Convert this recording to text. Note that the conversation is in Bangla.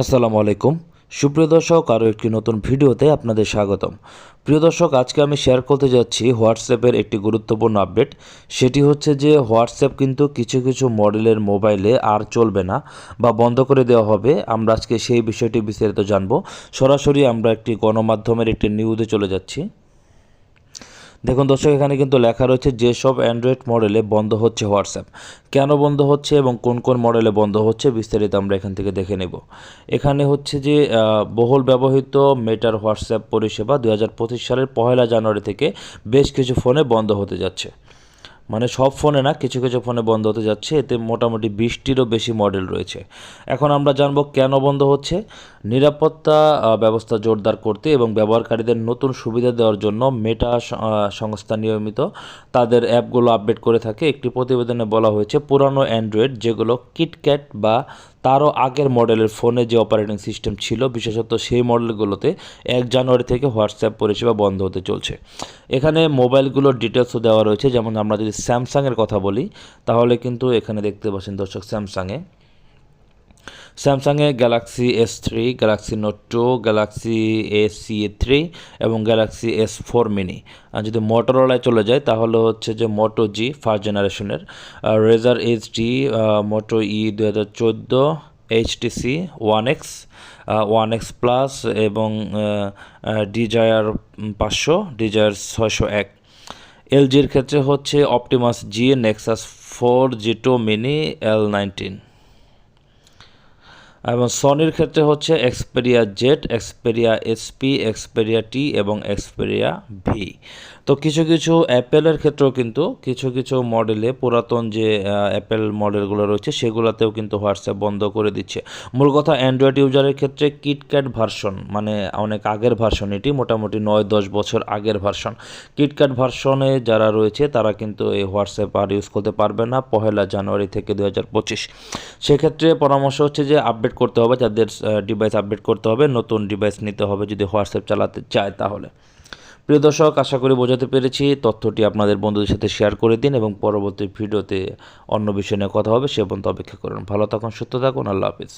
আসসালামু আলাইকুম। সুপ্রিয় দর্শক, আরও একটি নতুন ভিডিওতে আপনাদের স্বাগতম। প্রিয় দর্শক, আজকে আমি শেয়ার করতে যাচ্ছি হোয়াটসঅ্যাপের একটি গুরুত্বপূর্ণ আপডেট সেটি হচ্ছে যে হোয়াটসঅ্যাপ কিন্তু কিছু কিছু মডেলের মোবাইলে আর চলবে না বা বন্ধ করে দেওয়া হবে। আমরা আজকে সেই বিষয়টি বিস্তারিত জানব। সরাসরি আমরা একটি গণমাধ্যমের একটি নিউজে চলে যাচ্ছি। দেখুন দর্শক, এখানে কিন্তু লেখা রয়েছে যেসব অ্যান্ড্রয়েড মডেলে বন্ধ হচ্ছে হোয়াটসঅ্যাপ। কেন বন্ধ হচ্ছে এবং কোন কোন মডেলে বন্ধ হচ্ছে বিস্তারিত আমরা এখান থেকে দেখে নেব। এখানে হচ্ছে যে বহুল ব্যবহৃত মেটার হোয়াটসঅ্যাপ পরিষেবা দু হাজার পঁচিশ সালের পহেলা জানুয়ারি থেকে বেশ কিছু ফোনে বন্ধ হতে যাচ্ছে। মানে সব ফোনে না কিছু কিছু ফোনে বন্ধ হতে যাচ্ছে, এতে মোটামুটি বিশটিরও বেশি মডেল রয়েছে। এখন আমরা জানব কেন বন্ধ হচ্ছে, নিরাপত্তা ব্যবস্থা জোরদার করতে এবং ব্যবহারকারীদের নতুন সুবিধা দেওয়ার জন্য মেটা সংস্থা নিয়মিত তাদের অ্যাপগুলো আপডেট করে থাকে। একটি প্রতিবেদনে বলা হয়েছে, পুরানো অ্যান্ড্রয়েড যেগুলো কিটক্যাট বা তারও আগের মডেলের ফোনে যে অপারেটিং সিস্টেম ছিল, বিশেষত সেই মডেলগুলোতে এক জানুয়ারি থেকে হোয়াটসঅ্যাপ পরিষেবা বন্ধ হতে চলছে। এখানে মোবাইলগুলোর ডিটেলসও দেওয়া রয়েছে, যেমন আমরা যদি স্যামসাংয়ের কথা বলি, তাহলে কিন্তু এখানে দেখতে পাচ্ছেন দর্শক, স্যামসাংয়ে স্যামসাংয়ে Galaxy S three Galaxy Note two Galaxy S C three এবং গ্যালাক্সি এস ফোর মিনি আর যদি মোটরোলায় চলে যায়, তাহলে হচ্ছে যে মোটো জি ফার্স্ট জেনারেশনের রেজার এইচ ডি মোটো ই দু হাজার চোদ্দ HTC one X one X plus এবং ডিজায়ার পাঁচশো ডিজায়ার ছয়শো এক। এলজির ক্ষেত্রে হচ্ছে Optimus G Nexus four G two mini L nineteen এবং সনির ক্ষেত্রে হচ্ছে Xperia Z Xperia SP Xperia T এবং এক্সপেরিয়া ভি তো কিছু কিছু অ্যাপেলের ক্ষেত্রেও কিন্তু কিছু কিছু মডেলে পুরাতন যে অ্যাপেল মডেলগুলো রয়েছে সেগুলোতেও কিন্তু হোয়াটসঅ্যাপ বন্ধ করে দিচ্ছে। মূল কথা অ্যান্ড্রয়েড ইউজারের ক্ষেত্রে কিটক্যাট ভার্সন মানে অনেক আগের ভার্সন এটি, মোটামুটি নয় দশ বছর আগের ভার্সন কিটক্যাট ভার্সনে যারা রয়েছে তারা কিন্তু এই হোয়াটসঅ্যাপ আর ইউজ করতে পারবে না, পহেলা জানুয়ারি থেকে দু হাজার পঁচিশ। সেক্ষেত্রে পরামর্শ হচ্ছে যে আপডেট করতে হবে, যাদের ডিভাইস আপডেট করতে হবে, নতুন ডিভাইস নিতে হবে যদি হোয়াটসঅ্যাপ চালাতে চায় তাহলে। প্রিয় দর্শক, আশা করি বোঝাতে পেরেছি, তথ্যটি আপনাদের বন্ধুদের সাথে শেয়ার করে দিন এবং পরবর্তী ভিডিওতে অন্য বিষয় নিয়ে কথা হবে, সে পর্যন্ত অপেক্ষা করুন। ভালো থাকুন, সুস্থ থাকুন, আল্লাহ হাফিজ।